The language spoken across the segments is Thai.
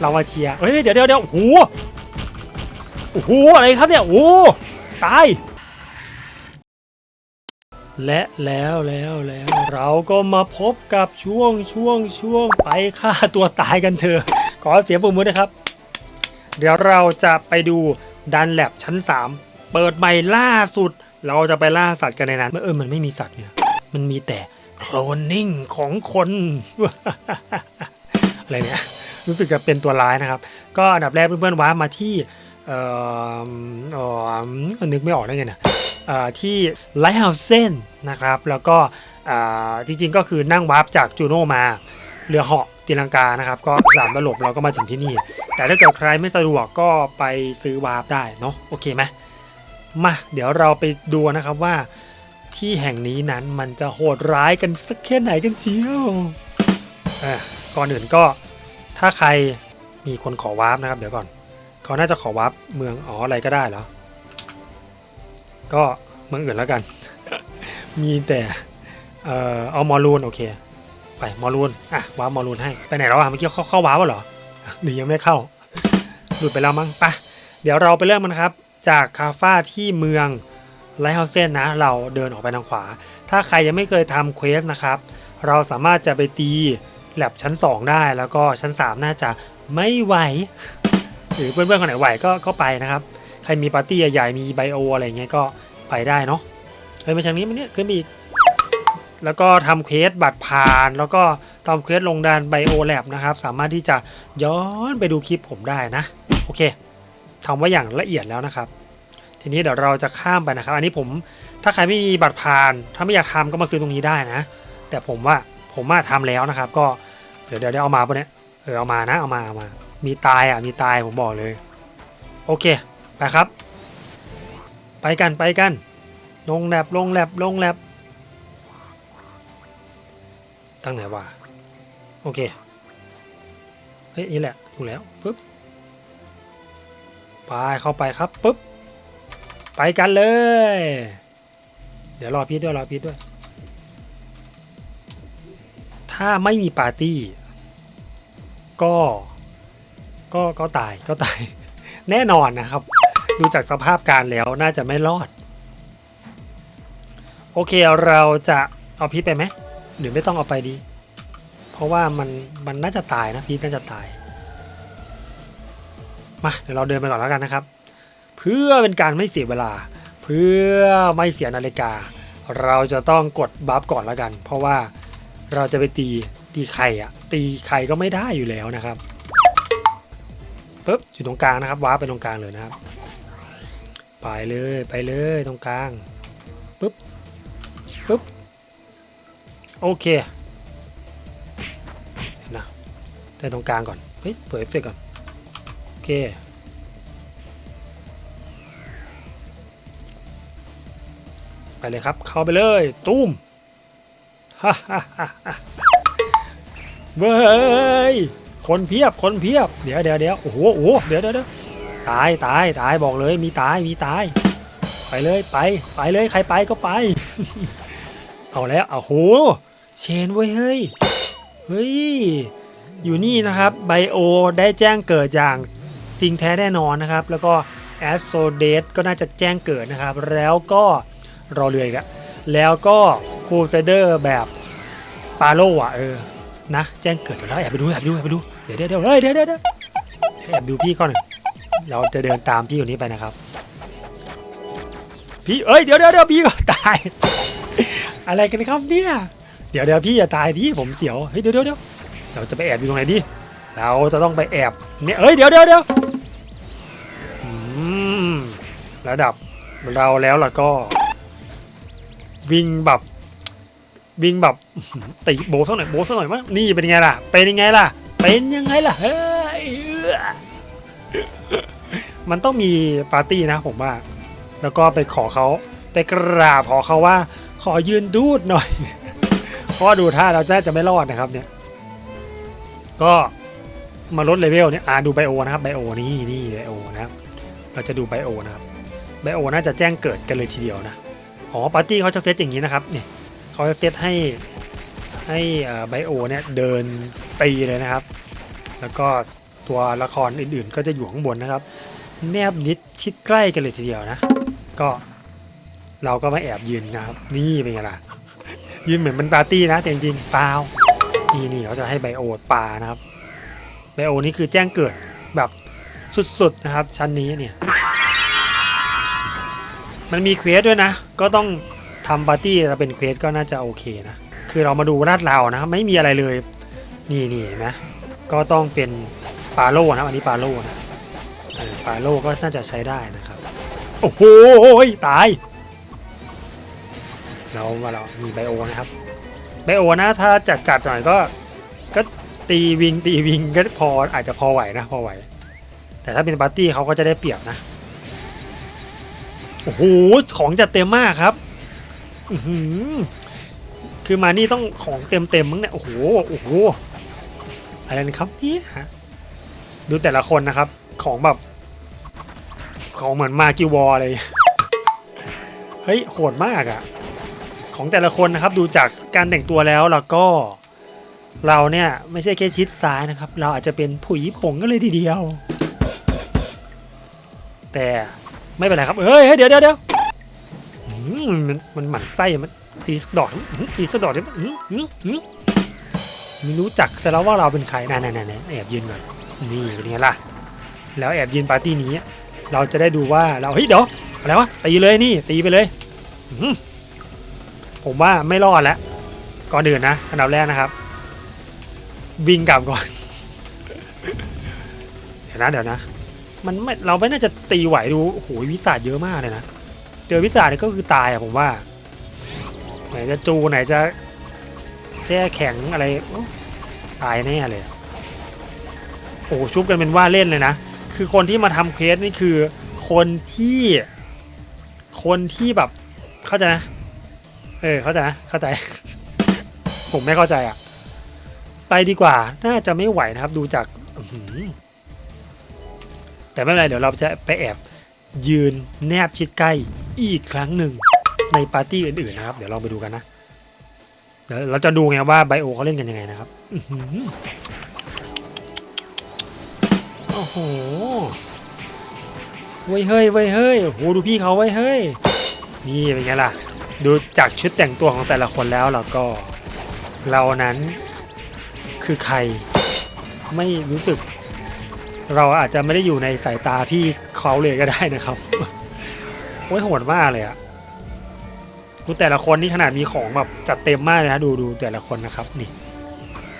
เรามาเชียร์เฮ้ยเดี๋ยวเดี๋ยวเดี๋ยวโอ้โหโอ้โหอะไรครับเนี่ยโอ้ตายและแล้วแล้วแล้วเราก็มาพบกับช่วงช่วงช่วงไปฆ่าตัวตายกันเถอะขอเสียงปรบมือด้วยครับ เดี๋ยวเราจะไปดูดันแลบชั้น 3 เปิดใหม่ล่าสุด เราจะไปล่าสัตว์กันในนั้นเออมันไม่มีสัตว์เนี่ยมันมีแต่โคลนนิ่งของคน อะไรเนี่ย รู้สึกจะเป็นตัวร้ายนะครับ ก็อันดับแรกเพื่อนๆว้ามาที่เอ่อเอ่อนึกไม่ออกได้ไงนะที่ไลท์เฮาส์เซนนะครับ แล้วก็อ่าจริงๆก็คือนั่งวาร์ปจากจูโน่มาเรือเหาะตีลังกานะครับ ก็สามตลบเราก็มาถึงที่นี่ แต่ถ้าเกิดใครไม่สะดวกก็ไปซื้อวาร์ปได้เนาะโอเคไหมมาเดี๋ยวเราไปดูนะครับว่าที่แห่งนี้นั้นมันจะโหดร้ายกันสักแค่ไหนกันเชียวก่อนอื่นก็ ถ้าใครมีคนขอวาร์ปนะครับ เดี๋ยวก่อนเขาน่าจะขอวาร์ปเมืองอ๋ออะไรก็ได้แล้วก็เมืองอื่นแล้วกัน มีแต่เอ่อเอามอลูนโอเค ไปมอลูนอะวาร์ปมอลูนให้ไปไหนแล้วอะเมื่อกี้เข้าเข้าวาร์ปเหรอหรือยังไม่เข้าหลุดไปแล้วมั้งปะเดี๋ยวเราไปเริ่มมันครับ จากคาฟ้าที่เมืองไลท์เฮาเซนนะ เราเดินออกไปทางขวา ถ้าใครยังไม่เคยทำเควสนะครับ เราสามารถจะไปตี แลบชั้น 2 ได้แล้วก็ชั้น 3 น่าจะไม่ไหว หรือเพื่อนๆคนไหนไหวก็ก็ไปนะครับ ใครมีปาร์ตี้ใหญ่ๆมีไบโออะไรเงี้ยก็ไปได้เนาะเฮ้ยมาทางนี้มันเนี่ยขึ้นไปอีกแล้วก็ทำเควสบัตรผ่าน แล้วก็ทำเควสลงดานไบโอแลบนะครับ สามารถที่จะย้อนไปดูคลิปผมได้นะ โอเคทำไว้อย่างละเอียดแล้วนะครับ ทีนี้เดี๋ยวเราจะข้ามไปนะครับ อันนี้ผมถ้าใครไม่มีบัตรผ่าน ถ้าไม่อยากทำก็มาซื้อตรงนี้ได้นะ แต่ผมว่าผมมาทำแล้วนะครับ ก็ เดี๋ยวเดี๋ยวเดี๋ยวเอามาปะเนี่ยเออเอามานะเอามาเอามา มีตายอะมีตายผมบอกเลย โอเคไปครับ ไปกันไปกัน ลงแลบลงแลบลงแลบตั้งไหนวะโอเคเฮ้ยนี่แหละถูกแล้วปึ๊บไปเข้าไปครับปึ๊บไปกันเลย เดี๋ยวรอพีทด้วยรอพีทด้วย ถ้าไม่มีปาร์ตี้ ก็ก็ก็ตายก็ตายแน่นอนนะครับ ดูจากสภาพการแล้วน่าจะไม่รอด โอเคเราจะเอาพีทไปไหมหรือไม่ต้องเอาไปดี เพราะว่ามันมันน่าจะตายนะพีทน่าจะตายมาเดี๋ยวเราเดินไปก่อนแล้วกันนะครับ เพื่อเป็นการไม่เสียเวลา เพื่อไม่เสียนาฬิกา เราจะต้องกดบัฟก่อนแล้วกัน เพราะว่าเราจะไปตี ตีไข่อะตีไข่ก็ไม่ได้อยู่แล้วนะครับปุ๊บอยู่ตรงกลางนะครับว้าร์ปไปตรงกลางเลยนะครับ ไปเลยไปเลยตรงกลางปุ๊บปุ๊บโอเคนะแต่ตรงกลางก่อนเฮ้ยเปิดเอฟเฟกก่อนโอเคไปเลยครับเข้าไปเลย ตุ้มฮ่าฮ่าฮ่า เว้ยคนเพียบคนเพียบเดี๋ยวเดี๋ยวเดี๋ยวโอ้โหโอ้โหเดี๋ยวเดี๋ยวเดี๋ยวตายตายตายบอกเลยมีตายมีตาย ไปเลยไปไปเลยใครไปก็ไป เอาแล้วโอ้โหเชนเว้ยเฮ้ยเฮ้ยอยู่นี่นะครับไบโอได้แจ้งเกิดอย่างจริงแท้แน่นอนนะครับ แล้วก็แอสโซเดตก็น่าจะแจ้งเกิดนะครับ แล้วก็รอเรืออีกแล้วก็คูเซเดอร์แบบปาโลอะเออ นะ แจ้งเกิดแล้วแอบไปดูแอบไปดูแอบไปดูเดี๋ยวเดี๋ยวเดี๋ยวเฮ้ยเดี๋ยวเดี๋ยวเดี๋ยวแอบดูพี่ก่อนเราจะเดินตามพี่คนนี้ไปนะครับ พี่เอ้ยเดี๋ยวเดี๋ยวเดี๋ยวพี่ก็ตาย อะไรกันครับเนี่ยเดี๋ยวเดี๋ยวพี่อย่าตายดิผมเสียวเฮ้ยเดี๋ยวเดี๋ยวเดี๋ยวเราจะไปแอบอยู่ตรงไหนดิเราจะต้องไปแอบเนี่ยเอ้ยเดี๋ยวเดี๋ยวเดี๋ยวระดับเราแล้วล่ะก็ วิ่งแบบ วิ่งแบบตีโบสักหน่อยโบสักหน่อยมั้งนี่เป็นยังไงล่ะ เป็นยังไงล่ะ เป็นยังไงล่ะเฮ้ยมันต้องมีปาร์ตี้นะผมว่า แล้วก็ไปขอเขาไปกราบขอเขาว่า ขอยืนดูดหน่อยเพราะดูท่าเราจะจะไม่รอดนะครับเนี่ย ก็มาลดเลเวลเนี่ยอ่าดูไบโอนะครับไบโอนี่นี่ไบโอนะครับ เราจะดูไบโอนะครับไบโอน่าจะแจ้งเกิดกันเลยทีเดียวนะอ๋อปาร์ตี้เขาจะเซตอย่างนี้นะครับเนี่ย เขาจะเซตให้ให้ไบโอเนี่ยเดินตีเลยนะครับ แล้วก็ตัวละครอื่นๆ ก็จะอยู่ข้างบนนะครับ แนบนิดชิดใกล้กันเลยทีเดียวนะ ก็เราก็มาแอบยืนนะครับ นี่เป็นไงล่ะ ยืนเหมือนเป็นปาร์ตี้นะแต่จริงๆเปล่านี่นี่เขาจะให้ไบโอปลานะครับไบโอนี่คือแจ้งเกิดแบบสุดๆนะครับชั้นนี้เนี่ย มันมีเควสด้วยนะ ก็ต้อง ทำปาร์ตี้แต่เป็นเควสก็น่าจะโอเคนะ คือเรามาดูลาดเรานะไม่มีอะไรเลย นี่นี่เห็นไหมก็ต้องเป็นปาโลนะอันนี้ปาโลนะปาโลก็น่าจะใช้ได้นะครับ โอ้โหตาย เรามาเรามีไบโอนะครับ ไบโอนะถ้าจัดจัดหน่อยก็ ก็ตีวิงตีวิงก็พออาจจะพอไหวนะพอไหว แต่ถ้าเป็นปาร์ตี้เขาก็จะได้เปรียบนะ โอ้โห ของจัดเต็มมากครับ คือมานี่ต้องของเต็มเต็มๆมั้งเนี่ย โอ้โห โอ้โห อะไรนะครับนี่ยดูแต่ละคนนะครับ ของแบบ ของเหมือนมากิวอเลย เฮ้ย โหดมากอะของแต่ละคนนะครับ ดูจากการแต่งตัวแล้วแล้วก็ เราเนี่ยไม่ใช่แค่ชิดซ้ายนะครับ เราอาจจะเป็นผุยผงกันเลยทีเดียว แต่ไม่เป็นไรครับ เฮ้ย เดี๋ยวเดี๋ยวเดี๋ยว มันมันหมั่นไส้มันทีสดอดพีสดอดเนี่ยอื้ออื้ออื้อไม่รู้จักซะแล้วว่าเราเป็นใครนั่นนั่นแอบยืนก่อนนี่เป็นไงล่ะ แล้วแอบยืนปาร์ตี้นี้ เราจะได้ดูว่าเราเฮ้ยเดี๋ยวอะไรวะตีเลยนี่ตีไปเลยผมว่าไม่รอดแล้วก่อนอื่นนะอันดับแรกนะครับ วิ่งกลับก่อน เดี๋ยวนะเดี๋ยวนะ มันไม่เราไม่น่าจะตีไหวดูโอ้โหวิสาดเยอะมากเลยนะ เจอวิสาดนี่ก็คือตายอะผมว่า ไหนจะจูไหนจะแช่แข็งอะไรตายแน่เลย โอ้โหชุบกันเป็นว่าเล่นเลยนะ คือคนที่มาทำเควสนี่คือคนที่คนที่แบบเข้าใจนะเออเข้าใจนะเข้าใจ ผมไม่เข้าใจอะ ไปดีกว่า น่าจะไม่ไหวนะครับ ดูจากแต่ไม่เป็นไรเดี๋ยวเราจะไปแอบยืนแนบชิดใกล้ อีกครั้งหนึ่งในปาร์ตี้อื่นๆนะครับ เดี๋ยวลองไปดูกันนะ เดี๋ยวเราจะดูไงว่าไบโอเขาเล่นกันยังไงนะครับโอ้โหเว้ยเฮ้ยเว้ยเฮ้ยโอ้โหดูพี่เขาเว้ยเฮ้ย นี่เป็นไงล่ะ ดูจากชุดแต่งตัวของแต่ละคนแล้วเราก็ เรานั้นคือใครไม่รู้สึก เราอาจจะไม่ได้อยู่ในสายตาพี่เขาเลยก็ได้นะครับ โอ้ยโหดมากเลยอะดูแต่ละคนนี่ขนาดมีของแบบจัดเต็มมากเลยนะดูดูแต่ละคนนะครับนี่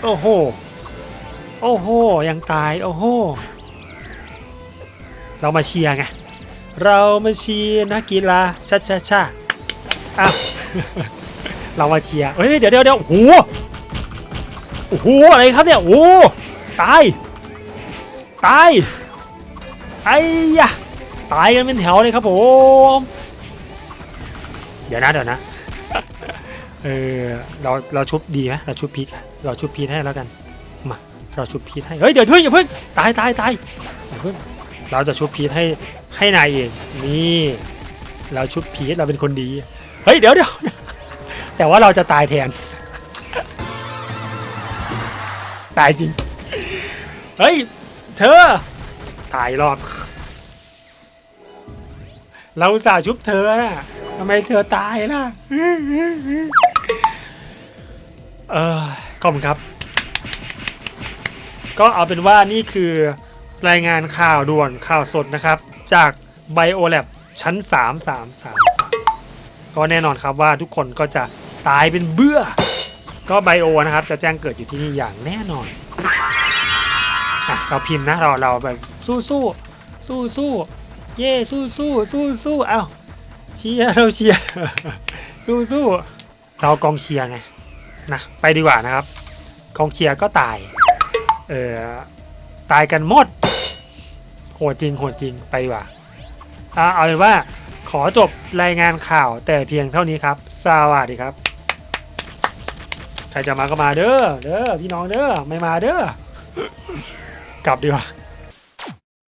โอ้โห โอ้โห ยังตาย โอ้โห เรามาเชียร์ไง เรามาเชียร์นักกีฬาชาชาชาอ้าวเรามาเชียร์เฮ้ยเดี๋ยวเดี๋ยวเดี๋ยวโอ้โหโอ้โหอะไรครับเนี่ยโอ้ตาย ตายไอ้ยะ ตายกันเป็นแถวเลยครับผมเดี๋ยวนะเดี๋ยวนะเออเราเราชุบดีไหมเราชุบพีทเราชุบพีทให้แล้วกันมาเราชุบพีทให้เฮ้ยเดี๋ยวเพิ่งอย่าเพิ่งตายตายตายอย่าเพิ่งเราจะชุบพีทให้ให้นายเองนี่เราชุบพีทเราเป็นคนดีเฮ้ยเดี๋ยวเดี๋ยวแต่ว่าเราจะตายแทน ตายจริงเฮ้ยเธอตายรอบ เราสาชุบเธอน่ะทำไมเธอตายล่ะ เออขอบคุณครับ ก็เอาเป็นว่านี่คือรายงานข่าวด่วนข่าวสดนะครับ จาก BioLab ชั้น3 3 3 3 ก็แน่นอนครับว่าทุกคนก็จะตายเป็นเบื่อ ก็ไบโอนะครับ จะแจ้งเกิดอยู่ที่นี่อย่างแน่นอนอะเราพิมพ์นะเราเราแบบสู้สู้สู้สู้ เย่สู้สู้สู้สู้เอ้าเชียร์เราเชียร์สู้สู้เรากองเชียร์ไงนะไปดีกว่านะครับ กองเชียร์ก็ตายเออตายกันหมดโหดจริงโหดจริงไปดีกว่าอะเอาเป็นว่าขอจบรายงานข่าวแต่เพียงเท่านี้ครับ สวัสดีครับ ใครจะมาก็มาเด้อเด้อพี่น้องเด้อไม่มาเด้อกลับดีกว่า